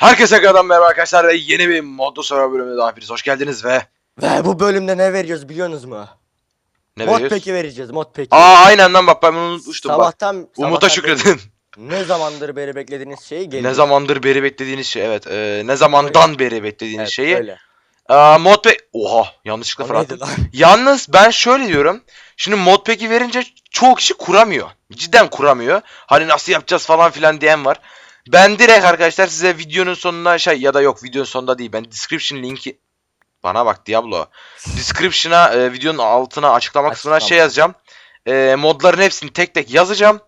Herkese tekrardan merhaba arkadaşlar ve yeni bir Modlu Server bölümüne daha hepiniz hoş geldiniz ve Ve bu bölümde ne veriyoruz biliyorsunuz mu? ne mod veriyoruz? peki vereceğiz mod peki. Aa aynen lan bak ben bunu unutmuştum bak. sabahtan, Umut'a sabahtan şükredin. Ne zamandır beri beklediğiniz şey geliyor. ne zamandır beri beklediğiniz şey evet. e, ne zamandan beri beklediğiniz Evet, şeyi. öyle. Aa, modpack Oha yanlışlıkla fırlattım. Yalnız ben şöyle diyorum. Şimdi modpack'i verince çoğu kişi kuramıyor. Cidden kuramıyor. Hani nasıl yapacağız falan filan diyen var. Ben direkt arkadaşlar size videonun sonuna şey ya da yok videonun sonunda değil. Ben description linki bana bak Diablo. Description'a e, videonun altına açıklama kısmına Açıklama. şey yazacağım. E, modların hepsini tek tek yazacağım.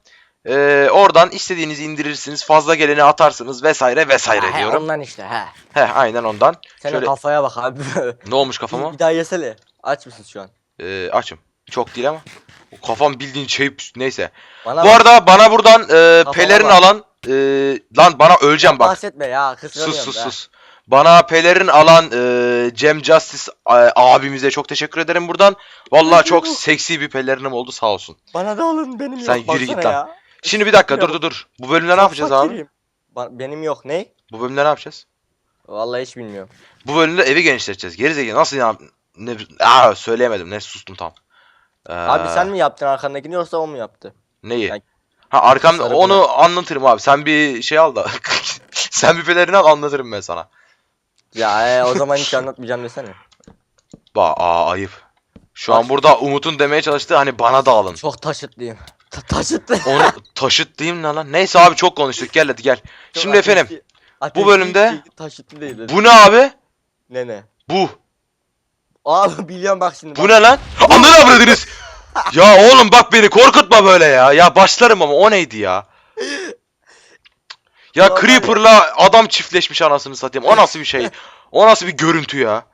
E, oradan istediğinizi indirirsiniz. Fazla geleni atarsınız vesaire vesaire Ha, he, diyorum. Ondan işte he. Heh aynen ondan. Senin Şöyle- kafaya bak abi. Ne olmuş kafama? bir daha yesene. Aç mısın şu an? E, açım. Çok değil ama. Kafam bildiğin şey neyse. Bana Bu bak, arada bana buradan e, pelerin bak. alan e, lan bana öleceğim bak. bahsetme ya Sus kıskanıyorum sus be. sus. Bana pelerin alan e, Cem Justice e, abimize çok teşekkür ederim buradan. Vallahi çok seksi bir pelerinim oldu sağ olsun. Bana da alın benim Sen yok. yürü git lan. ya. Şimdi bir dakika dur dur dur. Bu bölümde ne Çok yapacağız abi? Ba- benim yok ne? Bu bölümde ne yapacağız? Vallahi hiç bilmiyorum. Bu bölümde evi genişleteceğiz. Gerizekalı nasıl ya? Ne, aa, söyleyemedim. Ne sustum tam. Ee, Abi sen mi yaptın arkandakini yoksa o mu yaptı? Neyi? Ben- Ha arkamda Sarı onu anlatırım abi. Sen bir şey al da. sen bir pelerini al anlatırım ben sana. Ya e, o zaman hiç anlatmayacağım desene. Ba aa ayıp. Şu an burada Umut'un demeye çalıştığı hani bana da alın. Çok taşıtlıyım. Ta taşıtlı. Onu taşıt diyeyim ne lan? Neyse abi çok konuştuk. Gel hadi gel. Çok Şimdi efendim. ateşli- ateşli bölümde- taşıtlı değil. dedi. Bu ne abi? Ne ne? Bu. Abi biliyorum bak şimdi. Bu bak. ne lan? Ananı avradınız. ya oğlum bak beni korkutma böyle ya. Ya başlarım ama o neydi ya? Ya ya. Creeper'la adam çiftleşmiş anasını satayım. O nasıl bir şey? O nasıl bir görüntü ya?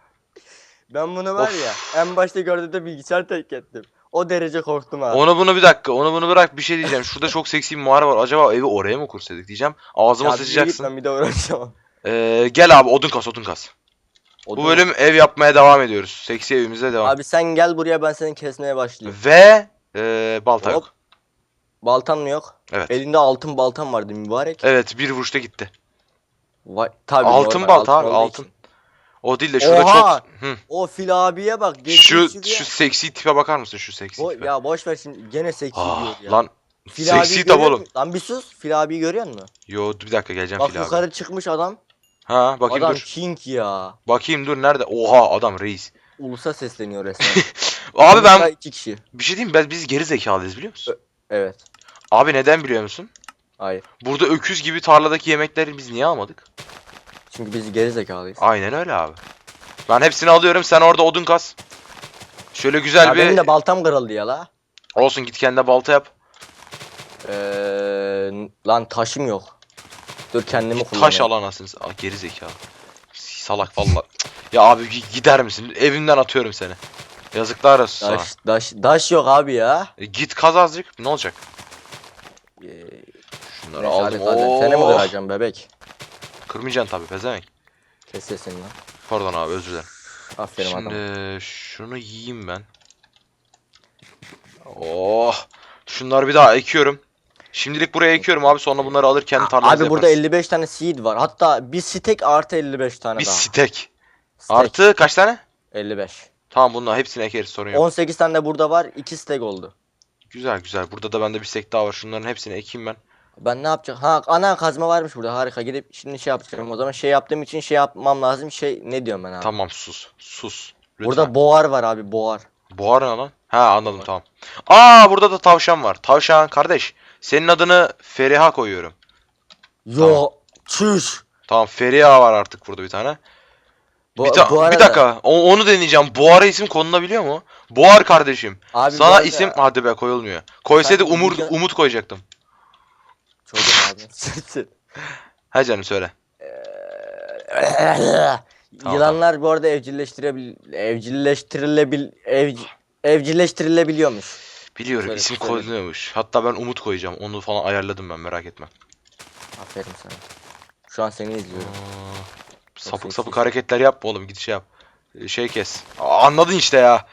Ben bunu var Of. ya en başta gördüğümde bilgisayar terk ettim. O derece korktum ha. Onu bunu bir dakika. Onu bunu bırak bir şey diyeceğim. Şurada çok seksi bir mağara var. Acaba evi oraya mı kursaydık diyeceğim. Ağzıma Ya bir yürü git, sıçacaksın. Ben bir de uğraşamam. Ee, gel abi odun kas odun kas. O Bu da- bölüm ev yapmaya devam ediyoruz. Seksi evimize devam. Abi sen gel buraya ben seni kesmeye başlayayım. Ve ee, balta Hop. yok. Baltan mı yok? Evet. Elinde altın baltan vardı mübarek. Evet bir vuruşta gitti. Vay, tabii Altın normal, balta abi, olduğu altın. için. O değil de şurada Oha! çok... Hı. O fil abiye bak. geçmiş Şu şuraya. şu seksi tipe bakar mısın şu seksi Bo- tipe? ya boş ver şimdi gene seksi Ah, diyor ya. lan Fil abiyi seksi tabi görüyor oğlum. musun? Lan bir sus. Fil abiyi görüyor musun? Yo bir dakika geleceğim Bak fil abi. yukarı çıkmış adam. Ha bakayım adam dur. king ya. Bakayım dur nerede? Oha adam reis. Ulusa sesleniyor resmen. Abi Ulus'a ben iki kişi. bir şey diyeyim ben biz geri zekalıyız biliyor musun? Evet. Abi neden biliyor musun? Hayır. Burada öküz gibi tarladaki yemekleri biz niye almadık? Çünkü biz geri zekalıyız. Aynen öyle abi. Ben hepsini alıyorum sen orada odun kas. Şöyle güzel Ya bir benim de baltam kırıldı ya la. olsun git kendine balta yap. Eee lan taşım yok. Dur kendimi kullanayım. taş al anasını. Aa, geri zekalı. Salak valla. ya abi gi- gider misin? Evimden atıyorum seni. Yazıklar olsun sana. Daş, daş, daş yok abi ya. E, git kaz azıcık. Ne olacak? Ee, Şunları neyse, hadi aldım. zaten. Seni mi Oh! kıracağım bebek? Kırmayacaksın tabii pezevenk. Kes sesini lan. Pardon abi özür dilerim. Aferin Şimdi adam. şunu yiyeyim ben. Oh. Şunları bir daha ekiyorum. Şimdilik buraya ekiyorum abi sonra bunları alır kendi tarlamızda Abi burada yaparız. 55 tane seed var. Hatta bir stack artı 55 tane Bir daha. stek. Stack, Artı kaç tane? 55. Tamam bunlar hepsini ekeriz sorun yok. 18 tane de burada var. 2 stack oldu. Güzel güzel. Burada da bende bir stek daha var. Şunların hepsini ekeyim ben. Ben ne yapacağım? Ha ana kazma varmış burada. Harika. Gidip şimdi şey yapacağım. O zaman şey yaptığım için şey yapmam lazım. Şey ne diyorum ben abi? Tamam sus. Sus. Lütfen. Burada boğar var abi boğar. Buhar ne lan? Ha anladım tamam. Aa burada da tavşan var. Tavşan kardeş. Senin adını Feriha koyuyorum. Yo çüş. Tamam Feriha var artık burada bir tane. Bu, bir, ta- bu arada, bir dakika. O- onu deneyeceğim. Buhar'a isim konulabiliyor mu? Buhar kardeşim. Abi bu Sana arada- isim hadi be koyulmuyor. Koysaydı Sen Umut video- Umut koyacaktım. Çocuk abi. Ha canım söyle. Yılanlar bu arada evcilleştirebil evcilleştirilebil ev evcilleştirilebiliyormuş. Biliyorum Söyle, isim söyle. koyuluyormuş. Hatta ben Umut koyacağım. Onu falan ayarladım ben merak etme. Aferin sana. Şu an seni izliyorum. Aa, seksi. sapık sapık hareketler yapma oğlum git şey yap. Ee, Şey kes. Aa, Anladın işte ya.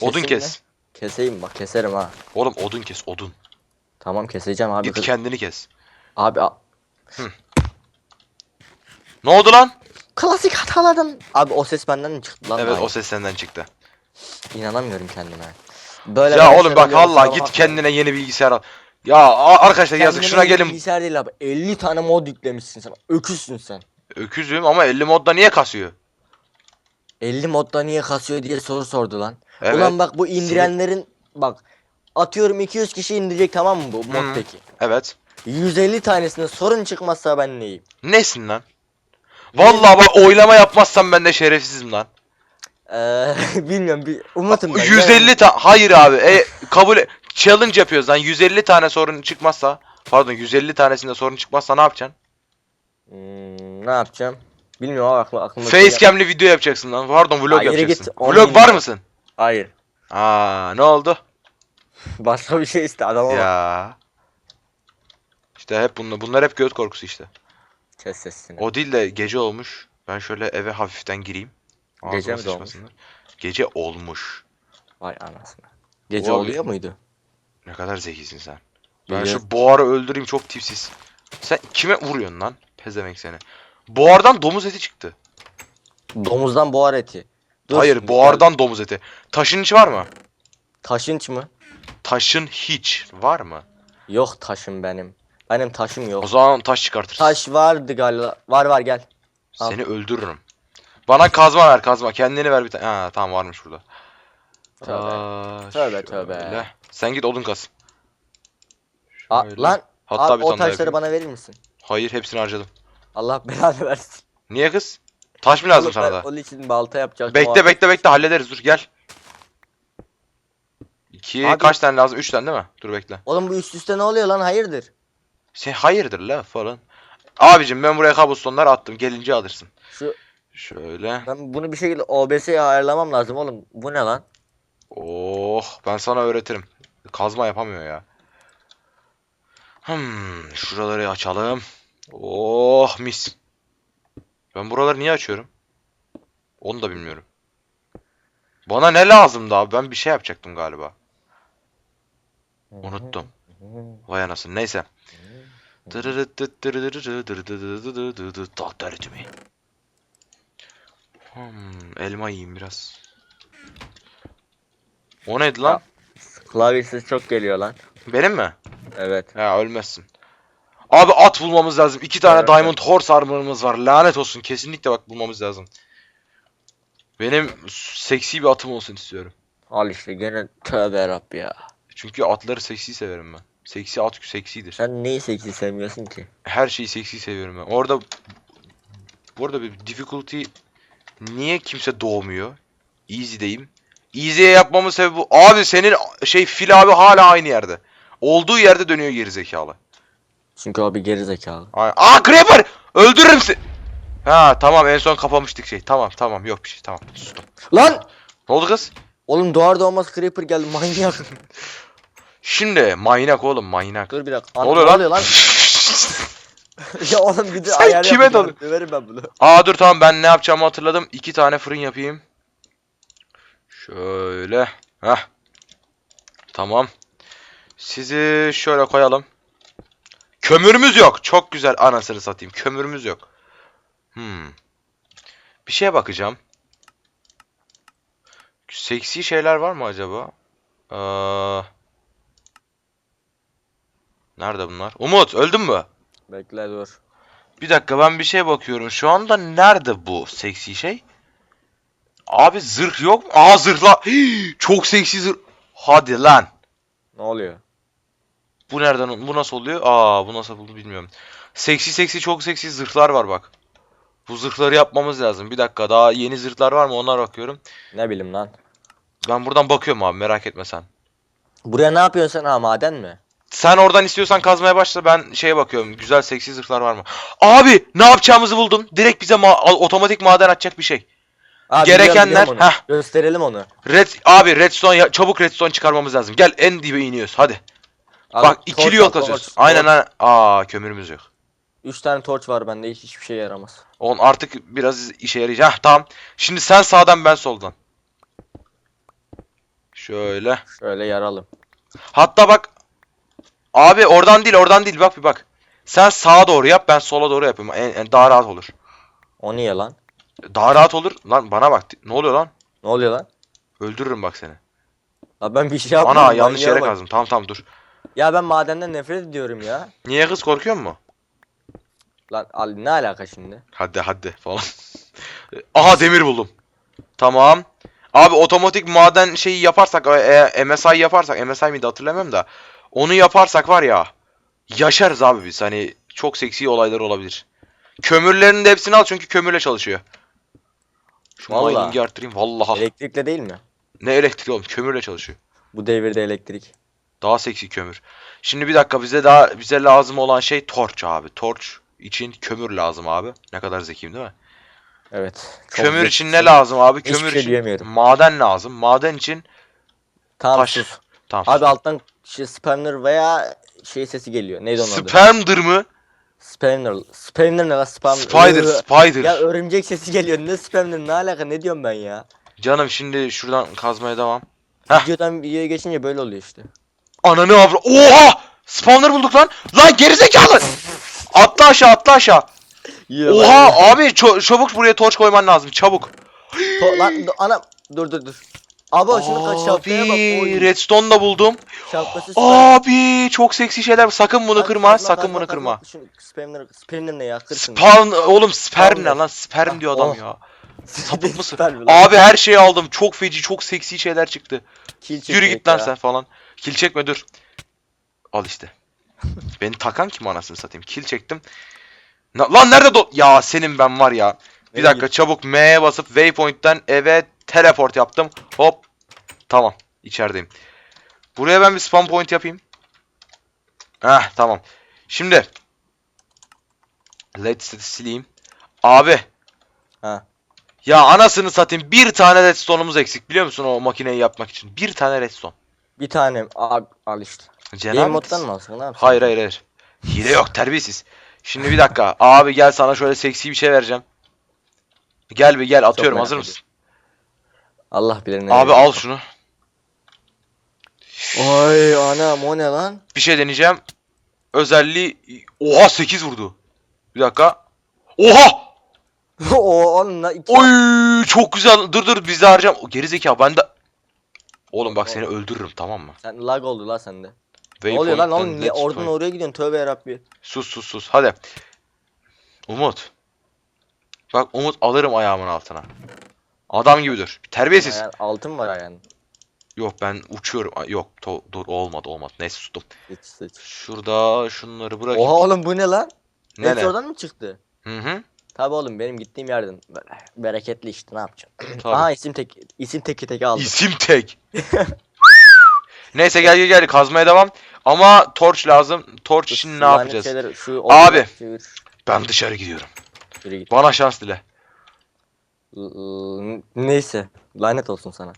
Odun Keseyim kes. mi? Keseyim bak keserim ha. Oğlum odun kes odun. Tamam keseceğim abi. Git kız- kendini kes. Abi a- Ne oldu lan? Klasik hataladım. Abi o ses benden mi çıktı lan? evet Ay, o ses senden çıktı. İnanamıyorum kendime. Böyle ya oğlum bak sana git kendine yeni bilgisayar al. Ya a- arkadaşlar yazık şuna gelin. Bilgisayar değil abi. 50 tane mod yüklemişsin sen. Öküzsün sen. Öküzüm ama 50 modda niye kasıyor? 50 modda niye kasıyor diye soru sordu lan. Evet. Ulan bak bu indirenlerin bak atıyorum 200 kişi indirecek tamam mı bu moddaki. Evet. 150 tanesinde sorun çıkmazsa ben neyim? Nesin lan? Vallahi bak oylama yapmazsam ben de şerefsizim lan. Bilmiyorum bir umutım ben. 150 ta hayır abi. E, kabul e- challenge yapıyoruz lan. 150 tane sorun çıkmazsa pardon 150 tanesinde sorun çıkmazsa ne yapacaksın? Hmm, ne yapacağım? Bilmiyorum abi aklı, aklımda şey Facecam'li video yapacaksın lan. Pardon vlog Ha, yürü yapacaksın. git, Vlog var mısın? Hayır. Aa ne oldu? Başka bir şey iste adama bak. Ya. İşte hep bunlar, bunlar hep göz korkusu işte. Kes sesini. O değil de gece olmuş. Ben şöyle eve hafiften gireyim. Ağzıma Gece mi sıçmasınlar. Gece olmuş. Vay anasını. Gece Abi- oluyor muydu? Ne kadar zekisin sen. Ben şu boğarı öldüreyim çok tipsiz. Sen kime vuruyorsun lan? Pezevenk seni. Boğardan domuz eti çıktı. Domuzdan boğar eti. Dur Hayır boğardan domuz eti. Taşın hiç var mı? Taşınç mı? Taşın hiç var mı? Yok taşım benim. Benim taşım O yok. zaman taş çıkartırsın. Taş vardı galiba. Var var gel. al. Seni öldürürüm. Bana kazma ver kazma. Kendini ver bir tane. Ha tamam varmış burada. Tövbe. Aa, Tövbe, tövbe. şöyle. Sen git odun kaz. A, Şöyle. lan Hatta abi bir o tane daha taşları yapayım. bana verir misin? Hayır hepsini harcadım. Allah belanı versin. Niye kız? Taş mı lazım Oğlum sana ben da? Onun için balta yapacaktım. Bekle bekle bekle hallederiz dur gel. İki Abi- kaç tane lazım? Üç tane değil mi? Dur bekle. Oğlum bu üst üste ne oluyor lan hayırdır? Şey hayırdır la falan. Abicim ben buraya kabustonları attım. Gelince alırsın. Şu Şöyle. ben bunu bir şekilde OBS'ye ayarlamam lazım oğlum. Bu ne lan? Oh ben sana öğretirim. Kazma yapamıyor ya. Hmm, şuraları açalım. Oh mis. Ben buraları niye açıyorum? Onu da bilmiyorum. Bana ne lazımdı abi? Ben bir şey yapacaktım galiba. Unuttum. Vay anasını. Neyse. Tahta ritmi. Hmm, elma yiyeyim biraz. O neydi lan? Klavye sesi çok geliyor lan. Benim mi? Evet. Ya ölmezsin. Abi at bulmamız lazım. İki tane Evet, Diamond Horse armor'ımız var. Lanet olsun. Kesinlikle bak bulmamız lazım. Benim seksi bir atım olsun istiyorum. Al işte gene tövbe Rabbi ya. Çünkü atları seksi severim ben. Seksi at seksidir. Sen neyi seksi sevmiyorsun ki? Her şeyi seksi seviyorum ben. Orada bu arada bir difficulty niye kimse doğmuyor? Easy'deyim. Easy'ye yapmamın sebebi bu. Abi senin şey fil abi hala aynı yerde. Olduğu yerde dönüyor geri zekalı. Çünkü abi geri zekalı. Ay- Aa Creeper! Öldürürüm seni. Ha tamam en son kapamıştık şey. Tamam tamam yok bir şey tamam sustum. Lan! Ne oldu kız? Oğlum doğar doğmaz creeper geldi manyak. Şimdi manyak oğlum manyak. Dur bir dakika. Ne oluyor lan? ya oğlum bir de Sen ayar kime yapacağım. dalıyorsun? Döverim ben bunu. Aa dur tamam ben ne yapacağımı hatırladım. İki tane fırın yapayım. Şöyle. Heh. Tamam. Sizi şöyle koyalım. Kömürümüz yok. Çok güzel anasını satayım. Kömürümüz yok. Hmm. Bir şeye bakacağım. Seksi şeyler var mı acaba? Aa... Nerede bunlar? Umut öldün mü? Bekle dur. Bir dakika ben bir şeye bakıyorum. Şu anda nerede bu seksi şey? Abi zırh yok mu? Aa zırhla. Hii, Çok seksi zırh. Hadi lan. Ne oluyor? Bu nereden? Bu nasıl oluyor? Aa bu nasıl oldu bilmiyorum. Seksi seksi çok seksi zırhlar var bak. Bu zırhları yapmamız lazım. Bir dakika daha yeni zırhlar var mı? Onlara bakıyorum. Ne bileyim lan. Ben buradan bakıyorum abi merak etme sen. Buraya ne yapıyorsun sen ha maden mi? Sen oradan istiyorsan kazmaya başla ben şeye bakıyorum. Güzel seksi zırhlar var mı? Abi ne yapacağımızı buldum. Direkt bize ma- otomatik maden açacak bir şey. Aa, Gerekenler- biliyorum, biliyorum onu. Gösterelim onu. Red abi redstone ya, çabuk redstone çıkarmamız lazım. Gel en dibe iniyoruz hadi. Al, Bak ikili yol kazıyoruz. torç, Aynen aynen. Aa kömürümüz yok. Üç tane torç var bende hiç hiçbir şey yaramaz. On artık biraz işe yarayacak. Hah tamam. Şimdi sen sağdan ben soldan. Şöyle. Şöyle yaralım. Hatta bak. Abi oradan değil oradan değil bak bir bak. Sen sağa doğru yap ben sola doğru yapayım. En, en- daha rahat olur. O niye lan? Daha rahat olur. Lan bana bak. Ne oluyor lan? Ne oluyor lan? Öldürürüm bak seni. La ben bir şey yapmadım. Ana yanlış yere bak. kazdım. Tamam tamam dur. Ya ben madenden nefret ediyorum ya. Niye kız korkuyor mu? Lan Ali ne alaka şimdi? Hadi hadi falan. Aha demir buldum. Tamam. Abi otomatik maden şeyi yaparsak e, e, MSI yaparsak MSI miydi hatırlamıyorum da onu yaparsak var ya yaşarız abi biz hani çok seksi olaylar olabilir. Kömürlerin de hepsini al çünkü kömürle çalışıyor. Şu Vallahi. mining'i arttırayım vallahi. Elektrikle değil mi? Ne elektriği oğlum kömürle çalışıyor. Bu devirde elektrik. Daha seksi kömür. Şimdi bir dakika bize daha bize lazım olan şey torç abi. Torç için kömür lazım abi. Ne kadar zekiyim değil mi? Evet. kömür için ne lazım abi? Hiçbir Kömür şey için diyemiyorum. maden lazım. Maden için Tamam taş. Tamam. Abi alttan şey spawner veya şey sesi geliyor. Neydi onun adı? Spermdir mı? Spawner. Spawner ne lan spawner? Spider, spider. Ya örümcek sesi geliyor. Ne spawner ne alaka ne diyorum ben ya? Canım şimdi şuradan kazmaya devam. Heh. Videodan videoya geçince böyle oluyor işte. Ananı avra. Oha! Spawner bulduk lan. Lan gerizekalı. Atla aşağı, atla aşağı. Oha abi ço- çabuk buraya torç koyman lazım. Çabuk. To- lan dur, ana dur dur dur. Abi şunu kaç şapkaya bak. Abi redstone da buldum. Şapkası süper. Abi çok seksi şeyler. Sakın bunu Hadi kırma, sakın bunu kırma. Şunu spawner, spawner ne ya kırsın. Spawn oğlum sperm ne lan? Sperm diyor adam Oh. ya. Sapık mısın? Süper bir lan. Abi her şeyi aldım. Çok feci, çok seksi şeyler çıktı. Kill Yürü git lan ya. sen falan. Kil çekme dur. Al işte. Beni takan kim anasını satayım. Kil çektim. Na- lan nerede do... Ya senin ben var ya. Bir dakika çabuk M'ye basıp waypoint'ten eve teleport yaptım. Hop. Tamam. içerideyim. Buraya ben bir spawn point yapayım. Heh tamam. Şimdi. Let's sileyim. Abi. Ha. Ya anasını satayım. Bir tane redstone'umuz eksik biliyor musun o makineyi yapmak için. Bir tane redstone. Bir tane abi al işte. Cenab-ı Game moddan mı alsın ne yapsın? Hayır hayır hayır. Hile yok terbiyesiz. Şimdi bir dakika. Abi gel sana şöyle seksi bir şey vereceğim. Gel bir gel atıyorum hazır mısın? Allah bilir ne. Abi al şunu. Ay anam o ne lan? Bir şey deneyeceğim. Özelliği oha 8 vurdu. Bir dakika. Oha! o onunla iki Oy çok güzel. Dur dur biz de harcam. Geri zeka ben de Oğlum bak seni öldürürüm tamam mı? Sen lag oldu la sende. Ne oluyor lan oğlum? Niye let's oradan oraya gidiyorsun? Tövbe yarabbi. Sus sus sus. Hadi. Umut. Bak Umut alırım ayağımın altına. Adam gibi dur. Terbiyesiz. Yani altın var yani. Yok ben uçuyorum. Ay, yok to- dur olmadı olmadı. Neyse sustum. Sıç sıç. Şurada şunları bırakayım. Oha oğlum bu ne lan? ne Hepsi ne? oradan mı çıktı? Hı hı. Tabi oğlum benim gittiğim yerden bereketli işte ne yapacağım? Tabii. Aha isim tek isim teki teki aldım. İsim tek. Neyse gel gel gel kazmaya devam. Ama torç lazım. Torç için ne yapacağız? şeyler- şu Abi. çevir, Ben dışarı gidiyorum. Bana şans dile. Neyse lanet olsun sana.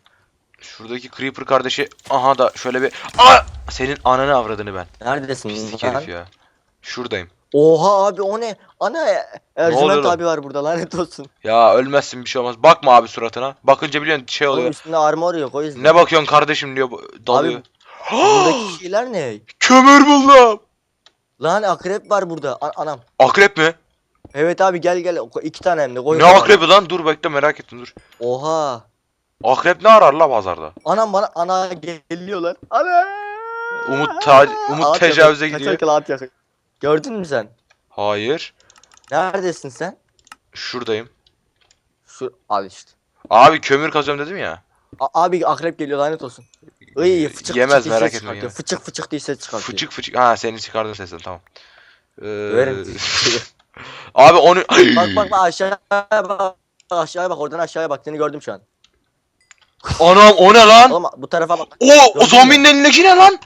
Şuradaki Creeper kardeşi aha da şöyle bir Aa! senin ananı avradını ben. Neredesin? Pislik herif ya. Şuradayım. Oha abi o ne? Ana Ercüment abi var burada lanet olsun. Ya ölmezsin bir şey olmaz. Bakma abi suratına. Bakınca biliyorsun şey Oğlum oluyor. üstünde armor yok o yüzden. Ne bakıyorsun kardeşim diyor dalıyor. Buradaki şeyler ne? Kömür buldum. Lan akrep var burada. A- anam. Akrep mi? Evet abi gel gel. İki tane hem de koy. Ne bana. akrebi lan? Dur bekle merak ettim dur. Oha. Akrep ne arar la pazarda? Anam bana ana geliyorlar. Ana. Umut ta- Umut At tecavüze yakın, gidiyor. Kaçar kala at yakın. Gördün mü sen? Hayır. Neredesin sen? Şuradayım. Şu al işte. Abi kömür kazıyorum dedim ya. A- abi akrep geliyor lanet olsun. Iy fıçık Yemez, fıçık merak etme. Fıçık fıçık diye ses çıkartıyor. Fıçık fıçık. Ha seni çıkardın sesten tamam. Ee, Döverim. abi onu... bak bak bak aşağıya bak. Aşağıya bak oradan aşağıya bak seni gördüm şu an. Anam o ne lan? Oğlum bu tarafa bak. O, o zombinin elindeki ne lan?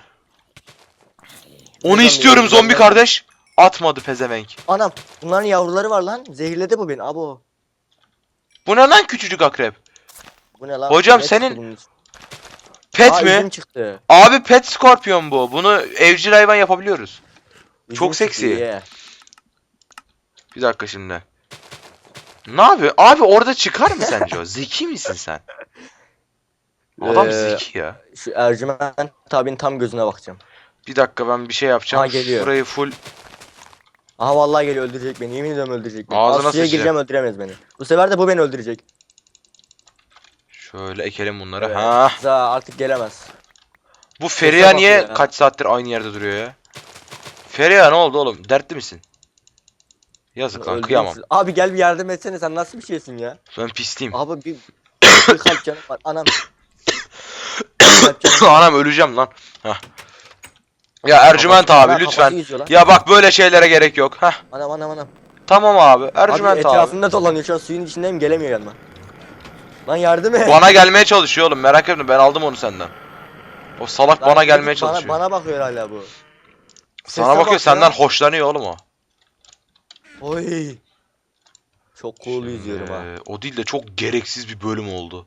Onu istiyorum zombi, kardeş. Atmadı pezevenk. Anam bunların yavruları var lan. Zehirledi bu beni abo. Bu ne lan küçücük akrep? Bu ne lan? Hocam Ne senin? Pet Aa, mi? çıktı. Abi pet scorpion bu. Bunu evcil hayvan yapabiliyoruz. Üzüm Çok çıktı, seksi. Bir dakika şimdi. Ne yapıyor? Abi orada çıkar mı sence o? Zeki misin sen? Adam Ee, zeki ya. Şu Ercüment abinin tam gözüne bakacağım. Bir dakika ben bir şey yapacağım. Ha, geliyor. Şurayı full Aha vallahi geliyor öldürecek beni. Yemin ediyorum öldürecek beni. Ağzına sıçacak. gireceğim öldüremez beni. Bu sefer de bu beni öldürecek. Şöyle ekelim bunları. Evet. Ha. Za artık gelemez. Bu Feriha bak niye ya. kaç saattir aynı yerde duruyor ya? Feriha ne oldu oğlum? Dertli misin? Yazık lan Öldüreceksin. kıyamam. Abi gel bir yardım etsene sen nasıl bir şeysin ya? Ben pisliyim. Abi bir, bir kalp canım var anam. Bir kalp canım. Anam öleceğim lan. Hah. Ya Ercüment Kafası- abi lütfen. lan. Ya bak böyle şeylere gerek yok. Hah. Anam anam anam. Tamam abi. Abi Ercüment abi. etrafında dolanıyor şu an suyun içindeyim gelemiyor yanıma. Lan yardım et. Bana gelmeye çalışıyor oğlum. Merak etme ben aldım onu senden. O salak Lan bana gelmeye çalışıyor. Bana, bana bakıyor hala bu. Sana Sese bakıyor bak senden hoşlanıyor oğlum o. Oy. Çok cool yüzüyorum ha. Ee, o değil de çok gereksiz bir bölüm oldu.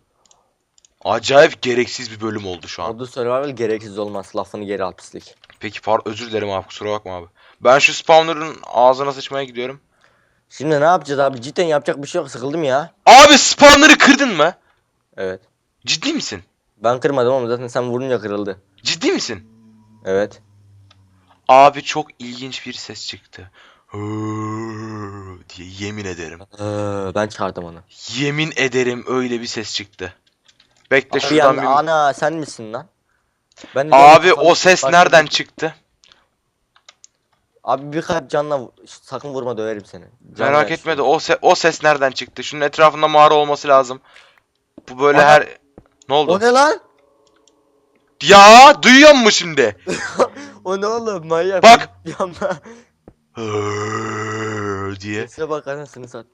Acayip gereksiz bir bölüm oldu şu an. Modu survival gereksiz olmaz. Lafını geri al pislik. Peki par özür dilerim abi kusura bakma abi. Ben şu spawner'ın ağzına sıçmaya gidiyorum. Şimdi ne yapacağız abi? Cidden yapacak bir şey yok. Sıkıldım ya. Abi spawner'ı kırdın mı? Evet. Ciddi misin? Ben kırmadım ama zaten sen vurunca kırıldı. Ciddi misin? Evet. Abi çok ilginç bir ses çıktı. Hıı diye yemin ederim. Ee, ben çıkardım onu. Yemin ederim öyle bir ses çıktı. Bekle Abi şuradan bir... ana sen misin lan? Ben de Abi o ses bak- nereden çıktı? Abi bir kalp canla vu- sakın vurma döverim seni. Canla Merak etme de o, se- o ses nereden çıktı? Şunun etrafında mağara olması lazım. Bu böyle Aha. her... Ne oldu? O ne lan? Ya duyuyor musun şimdi? O ne oğlum manyak. Bak. Diye. Sese bak anasını sat.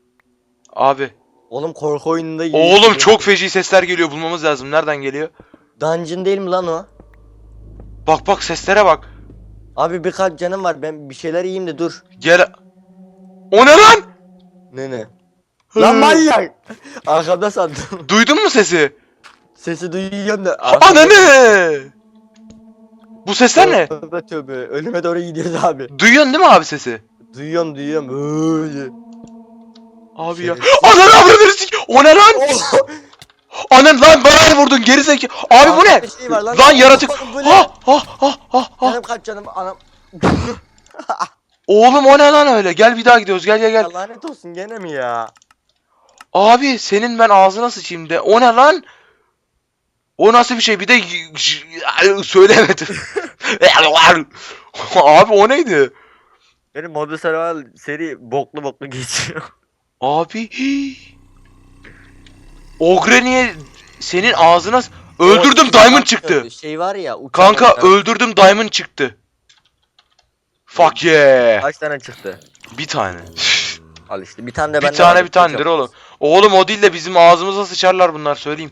Abi. Oğlum korku oyununda gibi. Oğlum çok feci sesler geliyor bulmamız lazım. Nereden geliyor? Dungeon değil mi lan o? Bak bak seslere bak. Abi bir kalp canım var ben bir şeyler yiyeyim de dur. Gel. O ne lan? Ne ne? Lan manyak. Arkamda sandım. Duydun mu sesi? Sesi duyuyorum da. Ananı! Bu sesler ne? Tövbe tövbe. Ölüme doğru gidiyoruz abi. Duyuyorsun değil mi abi sesi? Duyuyorum duyuyorum. Öyle. Abi ya. Şerefsiz. Ananı avradını sik. O ne lan? Oh! Anan lan bana ne vurdun gerizekalı. Abi bu ne? Bir şey var lan. Lan yaratık. Oğlum bu ne? Ha ha ha ha ha. Canım kaç canım anam. Oğlum o ne lan öyle? Gel bir daha gidiyoruz. Gel gel gel. Ya lanet olsun gene mi ya? Abi senin ben ağzına sıçayım de. O ne lan? O nasıl bir şey? Bir de söylemedim. Abi o neydi? Benim Modu Survival seri boklu boklu geçiyor. Abi Ogre niye senin ağzına öldürdüm O diamond şey çıktı. Şey var ya. uçan Kanka oyunlar. öldürdüm diamond çıktı. Fuck yeah. Kaç tane çıktı? Bir tane. Al işte bir tane de bir bende tane var, bir tanedir oğlum. Oğlum o değil de bizim ağzımıza sıçarlar bunlar söyleyeyim.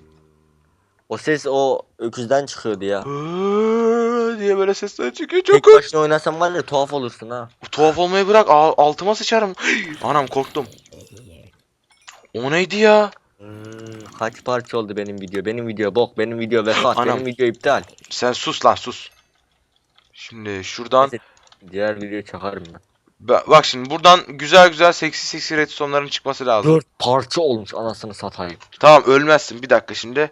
O ses o öküzden çıkıyordu ya. Diye böyle sesler çıkıyor çok Tek kork- başına oynasan var ya tuhaf olursun ha. Tuhaf olmayı bırak a- altıma sıçarım. Anam korktum. O neydi ya? Hmm, kaç parça oldu benim video? Benim video bok, benim video vefat, Anam. benim video iptal. Sen sus lan sus. Şimdi şuradan Neyse, Diğer videoyu çakarım ben. Ba- bak şimdi buradan güzel güzel seksi seksi redstone'ların çıkması lazım. Dört parça olmuş anasını satayım. Tamam ölmezsin bir dakika şimdi.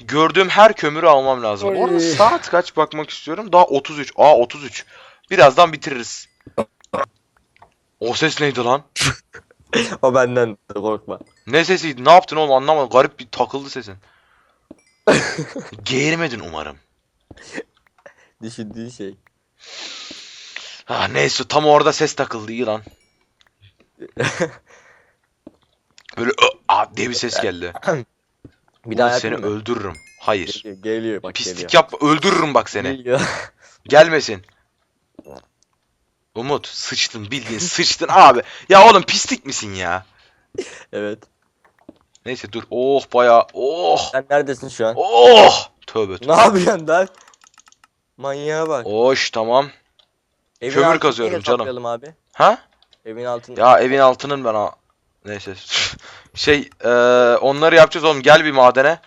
Gördüğüm her kömürü almam lazım. Oy. Orada saat kaç bakmak istiyorum. Daha 33. Aa 33. Birazdan bitiririz. O ses neydi lan? o benden de korkma. Ne sesiydi? Ne yaptın oğlum anlamadım. Garip bir takıldı sesin. Geğirmedin umarım. Düşündüğü şey. Ha neyse tam orada ses takıldı iyi lan. Böyle a diye bir ses geldi. Bir daha seni mı? öldürürüm. Hayır. Geliyor, geliyor bak Pislik geliyor. yapma öldürürüm bak seni. Geliyor. Gelmesin. Umut sıçtın bildiğin sıçtın abi. Ya oğlum pislik misin ya? evet. Neyse dur. Oh baya. Oh. Sen neredesin şu an? Oh. Tövbe tövbe. Ne yapıyorsun lan? Manyağa bak. Hoş tamam. Evin kömür kazıyorum canım. abi? Ha? Evin altını. Ya evin altının ben Neyse. şey eee, onları yapacağız oğlum. Gel bir madene.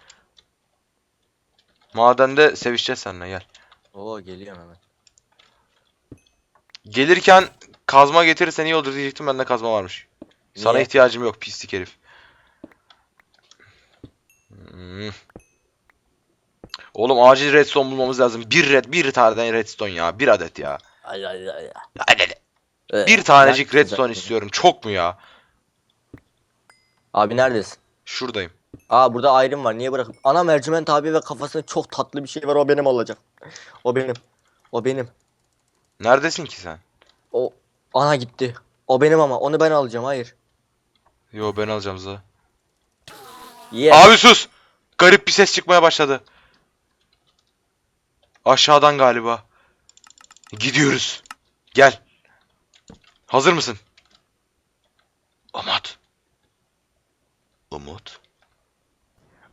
Madende sevişeceğiz seninle gel. Oo geliyorum hemen. Gelirken kazma getirirsen iyi olur diyecektim. Bende kazma varmış. Sana Niye? ihtiyacım yok pislik herif. Hmm. Oğlum acil redstone bulmamız lazım. Bir red, bir tane redstone ya. Bir adet ya. Ay ay ay ay. Ee, Bir tanecik redstone istiyorum. Çok mu ya? Abi neredesin? Şuradayım. Aa burada iron var. Niye bırakıp? Ana merciment abi ve kafasında çok tatlı bir şey var. O benim olacak. O benim. O benim. Neredesin ki sen? O ana gitti. O benim ama. Onu ben alacağım. Hayır. Yo ben alacağım za. Yeah. Abi sus. Garip bir ses çıkmaya başladı. Aşağıdan galiba. Gidiyoruz. Gel. Hazır mısın? Umut. Umut.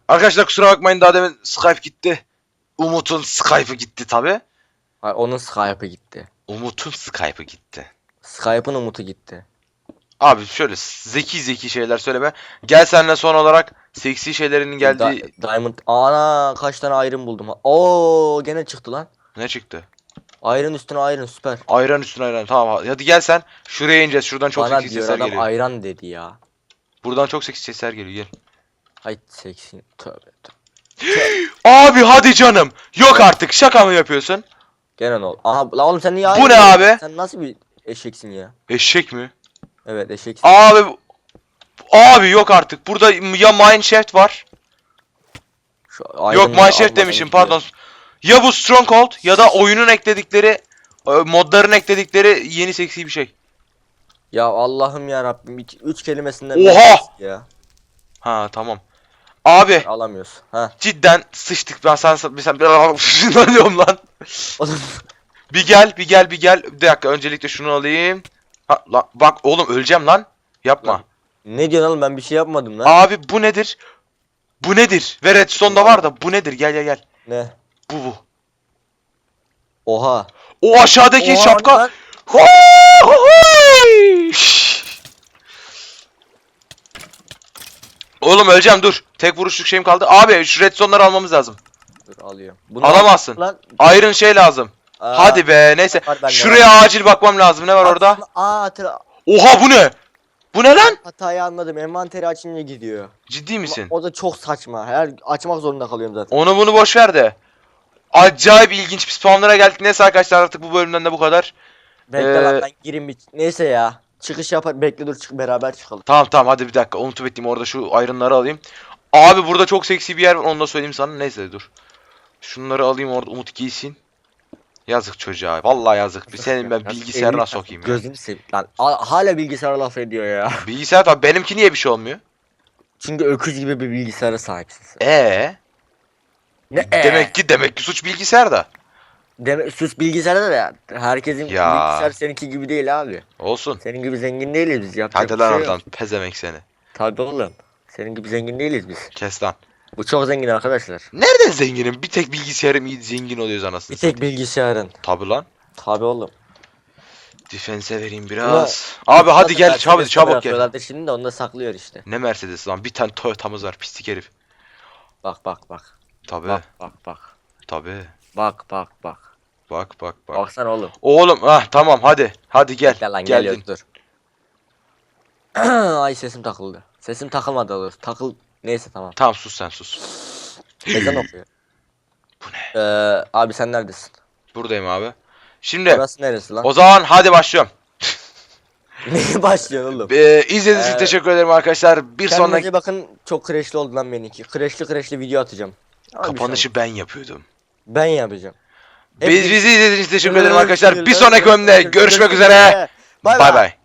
Arkadaşlar kusura bakmayın daha demin Skype gitti. Umut'un Skype'ı gitti tabi. Hayır, onun Skype'ı gitti. Umut'un Skype'ı gitti. Skype'ın umutu gitti. Abi şöyle zeki zeki şeyler söyleme. Gel seninle son olarak seksi şeylerinin geldiği... Da- Diamond. Ana kaç tane iron buldum. Oo gene çıktı lan. Ne çıktı? Iron üstüne iron süper. Ayran üstüne ayran. Tamam hadi gel sen. Şuraya ineceğiz. Şuradan çok Bana seksi diyor sesler adam geliyor. ayran dedi ya. Buradan çok seksi sesler geliyor. Gel. Hay seksi. Tövbe tövbe. Abi hadi canım. Yok artık. Şaka mı yapıyorsun? Gene ne oldu? Aha la oğlum sen niye Bu ne abi? Sen nasıl bir eşeksin ya? Eşek mi? Evet eşeksin. Abi Abi yok artık. Burada ya mineshaft var. Şu yok mineshaft demişim pardon. Ya bu stronghold ya da oyunun ekledikleri e, modların ekledikleri yeni seksi bir şey. Ya Allah'ım ya Rabbim iki- üç kelimesinden Oha! nefes ya. Ha tamam. Abi Alamıyoruz. Ha. cidden sıçtık ben sen sen sen ne diyorum lan? Bir gel, bir gel, bir gel. Bir dakika öncelikle şunu alayım. Ha, lan, bak oğlum öleceğim lan. Yapma. Lan. ne diyorsun oğlum ben bir şey yapmadım lan. Abi bu nedir? Bu nedir? Ve Redstone'da var da bu nedir? Gel gel gel. Ne? Bu bu. Oha. O aşağıdaki Oha, şapka. lan. Huuuuy! Oğlum öleceğim dur. Tek vuruşluk şeyim kaldı. Abi şu redstone'ları almamız lazım. Dur alıyorum. Bunu Alamazsın. Lan. Iron şey lazım. Aa, Hadi be neyse. var. Şuraya acil bakmam lazım. Ne var orada? Aa hatır- Oha bu ne? Bu ne lan? hatayı anladım. Envanteri açınca gidiyor. Ciddi misin? O da çok saçma. Her açmak zorunda kalıyorum zaten. Onu bunu boş ver de. Acayip ilginç bir spawnlara geldik. Neyse arkadaşlar artık bu bölümden de bu kadar. Bekle Ee, lan ben gireyim bir. Neyse ya. Çıkış yapar. Bekle dur çık beraber çıkalım. Tamam tamam hadi bir dakika. Unutup ettiğim orada şu ayrınları alayım. Abi burada çok seksi bir yer var. Onu da söyleyeyim sana. Neyse dur. Şunları alayım orada Umut giysin. Yazık çocuğa. Vallahi yazık. Bir senin ben Ya, bilgisayarına sokayım ya. Gözünü seveyim. Lan a- hala bilgisayara laf ediyor ya. Bilgisayar tabii benimki niye bir şey olmuyor? Çünkü öküz gibi bir bilgisayara sahipsin sen. Ee, Ne demek ki demek ki suç bilgisayarda. Demek sus bilgisayarda da ya. Herkesin Ya. bilgisayar seninki gibi değil abi. Olsun. Senin gibi zengin değiliz biz. Yapacak Hadi bir lan şey oradan pezemek seni. Tabii oğlum. Senin gibi zengin değiliz biz. Kes lan. Bu çok zengin arkadaşlar. Nereden zenginim? Bir tek bilgisayarım iyi zengin oluyoruz anasını. Bir tek bilgisayarın. Tabi lan. Tabii oğlum. Defense vereyim biraz. Abi hadi gel çabuk çabuk gel. bırakıyorlardı Şimdi de onu da saklıyor işte. Ne Mercedes lan? Bir tane Toyota'mız var pislik herif. Bak bak bak. Tabi Bak bak bak. tabi. Bak bak bak. Bak bak bak. Baksana oğlum. Oğlum ah tamam hadi. Hadi gel. Gel lan Geldin. dur. Ay sesim takıldı. Sesim takılmadı olur. Takıl. Neyse tamam. Tamam sus sen sus. Ezan okuyor. Bu ne? Ee, abi sen neredesin? Buradayım abi. Şimdi Burası neresi lan? o zaman hadi başlıyorum. Neye başlıyorsun oğlum? Ee, izlediğiniz için Ee, teşekkür ederim arkadaşlar. Bir Kendinize sonraki bakın çok kreşli oldu lan benimki. Kreşli kreşli video atacağım. Abi kapanışı ben yapıyordum. Ben yapacağım. Biz bizi izlediğiniz için teşekkür ederim arkadaşlar. Bir sonraki bölümde görüşmek üzere. Bay bay.